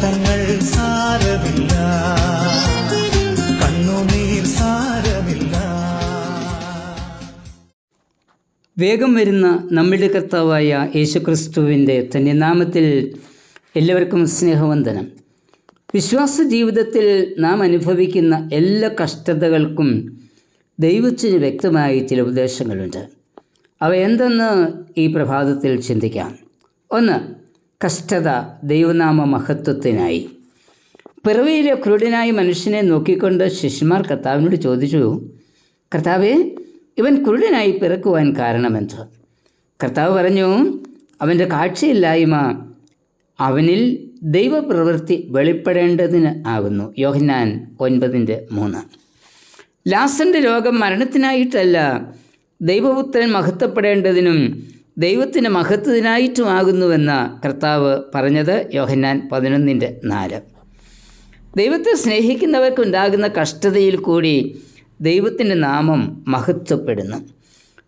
നഷ്ടങ്ങൾ സാരമില്ല. കണ്ണുനീർ സാരമില്ല. വേഗം വരുന്ന നമ്മുടെ കർത്താവായ യേശുക്രിസ്തുവിന്റെ തന്നെ നാമത്തിൽ എല്ലാവർക്കും സ്നേഹവന്ദനം. വിശ്വാസ ജീവിതത്തിൽ നാം അനുഭവിക്കുന്ന എല്ലാ കഷ്ടതകൾക്കും ദൈവത്തിന് വ്യക്തമായി ചില ഉപദേശങ്ങളുണ്ട്. അവ എന്തെന്ന് ഈ പ്രഭാതത്തിൽ ചിന്തിക്കാം. ഒന്ന് കഷ്ടത ദൈവനാമ മഹത്വത്തിനായി. പിറവിയിലെ ക്രൂഢനായ മനുഷ്യനെ നോക്കിക്കൊണ്ട് ശിഷ്യന്മാർ കർത്താവിനോട് ചോദിച്ചു കർത്താവേ ഇവൻ കുരുടനായി പിറക്കുവാൻ കാരണമെന്ത്? കർത്താവ് പറഞ്ഞു അവന്റെ കാഴ്ചയില്ലായ്മ അവനിൽ ദൈവപ്രവൃത്തി വെളിപ്പെടേണ്ടതിന് ആകുന്നു. യോഹന്നാൻ ഒൻപതിന്റെ മൂന്ന്. ലാസന്റെ രോഗം മരണത്തിനായിട്ടല്ല ദൈവപുത്രൻ മഹത്വപ്പെടേണ്ടതിനും ദൈവത്തിന്റെ മഹത്വത്തിനായിട്ടുമാകുന്നുവെന്ന കർത്താവ് പറഞ്ഞത് യോഹന്നാൻ പതിനൊന്നിന്റെ നാല്. ദൈവത്തെ സ്നേഹിക്കുന്നവർക്കുണ്ടാകുന്ന കഷ്ടതയിൽ കൂടി ദൈവത്തിന്റെ നാമം മഹത്വപ്പെടുന്നു.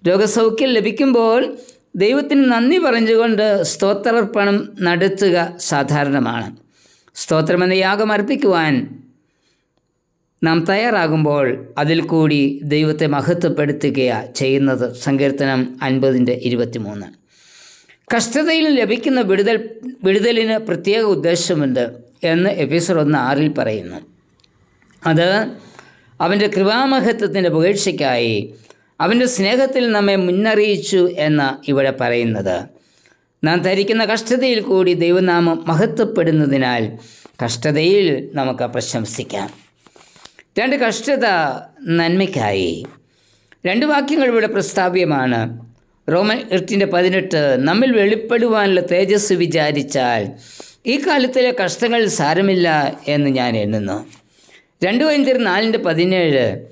രോഗസൗഖ്യം ലഭിക്കുമ്പോൾ ദൈവത്തിന് നന്ദി പറഞ്ഞുകൊണ്ട് സ്തോത്രാർപ്പണം നടത്തുക സാധാരണമാണ്. സ്തോത്രമെന്ന യാഗം അർപ്പിക്കുവാൻ നാം തയ്യാറാകുമ്പോൾ അതിൽ കൂടി ദൈവത്തെ മഹത്വപ്പെടുത്തുകയാണ് ചെയ്യുന്നത്. സങ്കീർത്തനം അൻപതിന്റെ ഇരുപത്തിമൂന്ന്. കഷ്ടതയിൽ ലഭിക്കുന്ന വിടുതൽ വിടുതലിന് പ്രത്യേക ഉദ്ദേശമുണ്ട് എന്ന് എപ്പിസോഡ് ഒന്ന് ആറിൽ പറയുന്നു. അത് അവന്റെ കൃപാമഹത്വത്തിന്റെ പുകഴ്ചയ്ക്കായി അവന്റെ സ്നേഹത്തിൽ നമ്മെ മുന്നറിയിച്ചു എന്ന് ഇവിടെ പറയുന്നത്. നാം ധരിക്കുന്ന കഷ്ടതയിൽ കൂടി ദൈവനാമം മഹത്വപ്പെടുന്നതിനാൽ കഷ്ടതയിൽ നമുക്ക് പ്രശംസിക്കാം. രണ്ട് കഷ്ടത നന്മയ്ക്കായി. രണ്ട് വാക്യങ്ങൾ ഇവിടെ പ്രസ്താവ്യമാണ്. റോമൻ എട്ടിന്റെ പതിനെട്ട് നമ്മിൽ വെളിപ്പെടുവാനുള്ള തേജസ് വിചാരിച്ചാൽ ഈ കാലത്തിലെ കഷ്ടങ്ങൾ സാരമില്ല എന്ന് ഞാൻ എണ്ണുന്നു. രണ്ട് പതിനഞ്ച് നാലിന്റെ പതിനേഴ്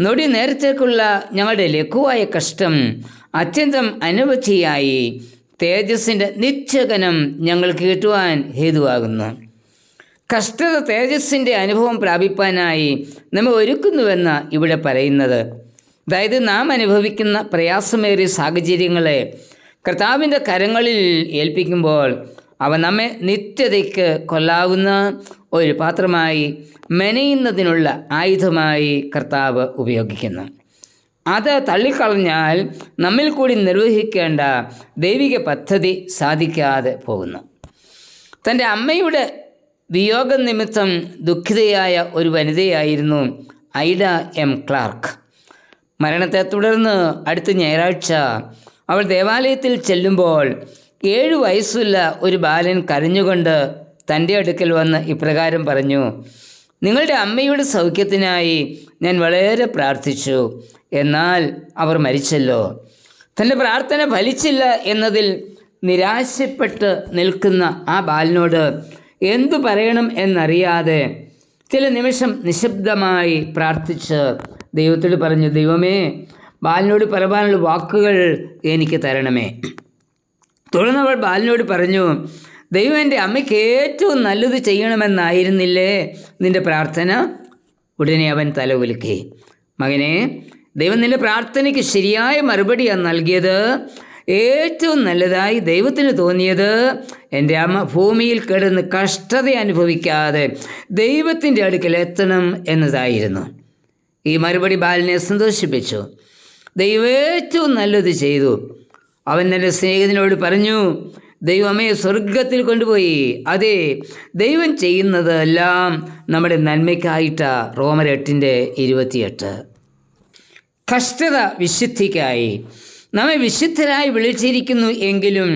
നൊടി നേരത്തേക്കുള്ള ഞങ്ങളുടെ ലഘുവായ കഷ്ടം അത്യന്തം അനവധിയായി. തേജസ്സിന്റെ നിശ്ചകനം ഞങ്ങൾ കേട്ടുവാൻ ഹേതുവാകുന്നു. കഷ്ടത തേജസ്സിന്റെ അനുഭവം പ്രാപിപ്പാനായി നമ്മെ ഒരുക്കുന്നുവെന്ന് ഇവിടെ പറയുന്നത്. അതായത് നാം അനുഭവിക്കുന്ന പ്രയാസമേറിയ സാഹചര്യങ്ങളെ കർത്താവിന്റെ കരങ്ങളിൽ ഏൽപ്പിക്കുമ്പോൾ അവ നമ്മെ നിത്യതയ്ക്ക് കൊല്ലാവുന്ന ഒരു പാത്രമായി മെനയുന്നതിനുള്ള ആയുധമായി കർത്താവ് ഉപയോഗിക്കുന്നു. അത് തള്ളിക്കളഞ്ഞാൽ നമ്മിൽ കൂടി നിർവഹിക്കേണ്ട ദൈവിക പദ്ധതി സാധിക്കാതെ പോകുന്നു. തന്റെ അമ്മയുടെ വിയോഗ നിമിത്തം ദുഃഖിതയായ ഒരു വനിതയായിരുന്നു ഐഡ എം ക്ലാർക്ക്. മരണത്തെ തുടർന്ന് അടുത്ത ഞായറാഴ്ച അവൾ ദേവാലയത്തിൽ ചെല്ലുമ്പോൾ ഏഴു വയസ്സുള്ള ഒരു ബാലൻ കരഞ്ഞുകൊണ്ട് തന്റെ അടുക്കൽ വന്ന് ഇപ്രകാരം പറഞ്ഞു നിങ്ങളുടെ അമ്മയുടെ സൗഖ്യത്തിനായി ഞാൻ വളരെ പ്രാർത്ഥിച്ചു. എന്നാൽ അവർ മരിച്ചല്ലോ. തന്റെ പ്രാർത്ഥന ഫലിച്ചില്ല എന്നതിൽ നിരാശപ്പെട്ട് നിൽക്കുന്ന ആ ബാലിനോട് എന്തു പറയണം എന്നറിയാതെ ചില നിമിഷം നിശബ്ദമായി പ്രാർത്ഥിച്ച് ദൈവത്തോട് പറഞ്ഞു ദൈവമേ ബാലിനോട് പറവാനുള്ള വാക്കുകൾ എനിക്ക് തരണമേ. തുടർന്ന് അവൾ ബാലിനോട് പറഞ്ഞു ദൈവം എന്റെ അമ്മയ്ക്ക് ഏറ്റവും നല്ലത് ചെയ്യണമെന്നായിരുന്നില്ലേ നിന്റെ പ്രാർത്ഥന? ഉടനെ അവൻ തല ഉലുക്കി മകനെ ദൈവം നിന്റെ പ്രാർത്ഥനയ്ക്ക് ശരിയായ മറുപടിയാണ് നൽകിയത്. ഏറ്റവും നല്ലതായി ദൈവത്തിന് തോന്നിയത് എന്റെ അമ്മ ഭൂമിയിൽ കിടന്ന് കഷ്ടത അനുഭവിക്കാതെ ദൈവത്തിന്റെ അടുക്കൽ എത്തണം എന്നതായിരുന്നു. ഈ മറുപടി ബാലിനെ സന്തോഷിപ്പിച്ചു. ദൈവം ഏറ്റവും നല്ലത് ചെയ്തു. അവൻ തന്റെ സ്നേഹിതനോട് പറഞ്ഞു ദൈവമേ സ്വർഗത്തിൽ കൊണ്ടുപോയി. അതെ ദൈവം ചെയ്യുന്നതെല്ലാം നമ്മുടെ നന്മയ്ക്കായിട്ടാ. റോമർ എട്ടിന്റെ ഇരുപത്തിയെട്ട്. കഷ്ടത വിശുദ്ധിക്കായി. നമ്മെ വിശുദ്ധരായി വിളിച്ചിരിക്കുന്നു എങ്കിലും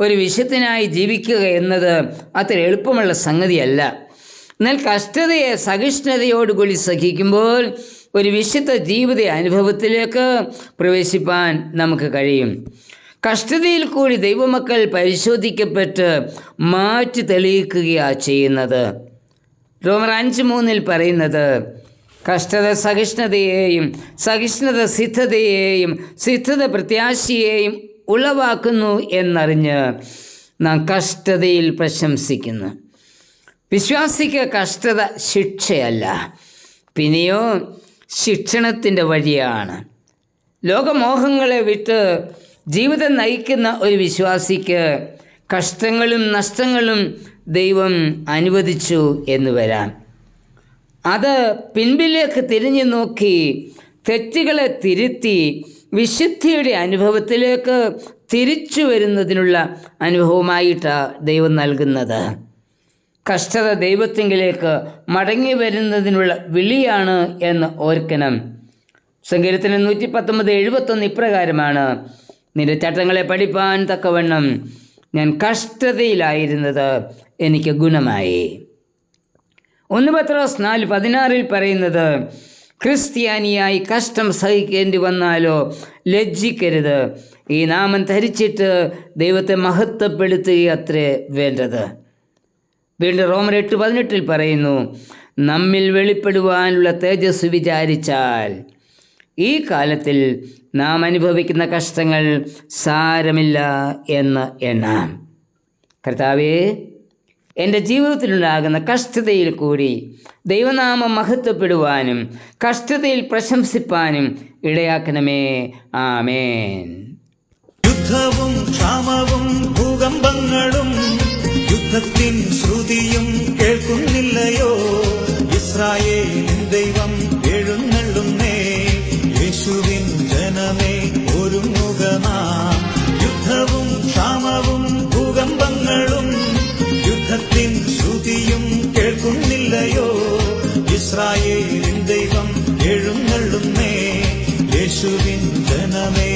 ഒരു വിശുദ്ധനായി ജീവിക്കുക എന്നത് അത്ര എളുപ്പമുള്ള സംഗതിയല്ല. എന്നാൽ കഷ്ടതയെ സഹിഷ്ണുതയോടുകൂടി സഹിക്കുമ്പോൾ ഒരു വിശുദ്ധ ജീവിത അനുഭവത്തിലേക്ക് പ്രവേശിപ്പാൻ നമുക്ക് കഴിയും. കഷ്ടതയിൽ കൂടി ദൈവമക്കൾ പരിശോധിക്കപ്പെട്ട് മാറ്റി തെളിയിക്കുകയാണ് ചെയ്യുന്നത്. റോമർ അഞ്ച് മൂന്നിൽ പറയുന്നത് കഷ്ടത സഹിഷ്ണുതയെയും സഹിഷ്ണുത സിദ്ധതയെയും സിദ്ധത പ്രത്യാശയെയും ഉളവാക്കുന്നു എന്നറിഞ്ഞ് നാം കഷ്ടതയിൽ പ്രശംസിക്കുന്നു. വിശ്വാസിക്ക് കഷ്ടത ശിക്ഷയല്ല. പിന്നെയോ ശിക്ഷണത്തിന്റെ വഴിയാണ്. ലോകമോഹങ്ങളെ വിട്ട് ജീവിതം നയിക്കുന്ന ഒരു വിശ്വാസിക്ക് കഷ്ടങ്ങളും നഷ്ടങ്ങളും ദൈവം അനുവദിച്ചു എന്ന് വരാം. അത് പിൻപിലേക്ക് തിരിഞ്ഞു നോക്കി തെറ്റുകളെ തിരുത്തി വിശുദ്ധിയുടെ അനുഭവത്തിലേക്ക് തിരിച്ചു വരുന്നതിനുള്ള അനുഭവമായിട്ടാണ് ദൈവം നൽകുന്നത്. കഷ്ടത ദൈവത്തിങ്കിലേക്ക് മടങ്ങി വരുന്നതിനുള്ള വിളിയാണ് എന്ന് ഓർക്കണം. സങ്കീർത്തനം നൂറ്റി പത്തൊമ്പത് എഴുപത്തൊന്ന് ഇപ്രകാരമാണ് നിന്റെ ചട്ടങ്ങളെ പഠിപ്പാൻ തക്കവണ്ണം ഞാൻ കഷ്ടതയിലായിരുന്നത് എനിക്ക് ഗുണമായി. ഒന്ന് പത്രോസ് നാല് പതിനാറിൽ പറയുന്നത് ക്രിസ്ത്യാനിയായി കഷ്ടം സഹിക്കേണ്ടി വന്നാലോ ലജ്ജിക്കരുത്. ഈ നാമം ധരിച്ചിട്ട് ദൈവത്തെ മഹത്വപ്പെടുത്തുക അത്രേ വേണ്ടത്. വീണ്ടും റോമർ എട്ട് പതിനെട്ടിൽ പറയുന്നു നമ്മിൽ വെളിപ്പെടുവാനുള്ള തേജസ് വിചാരിച്ചാൽ ഈ കാലത്തിൽ നാം അനുഭവിക്കുന്ന കഷ്ടങ്ങൾ സാരമില്ല എന്ന് എണ്ണാം. കർത്താവേ എന്റെ ജീവിതത്തിലുണ്ടാകുന്ന കഷ്ടതയിൽ കൂടി ദൈവനാമം മഹത്വപ്പെടുവാനും കഷ്ടതയിൽ പ്രശംസിപ്പാനും ഇടയാക്കണമേ. ആമേൻ. യുദ്ധവും ക്ഷാമവും ഭൂകമ്പങ്ങളും യുദ്ധത്തിൻ ശ്രുതിയും ഇല്ലയോ? ഇസ്രായേലിൻ ദൈവം എഴുന്നള്ളുന്നേ യേശുവിൻ ജനമേ.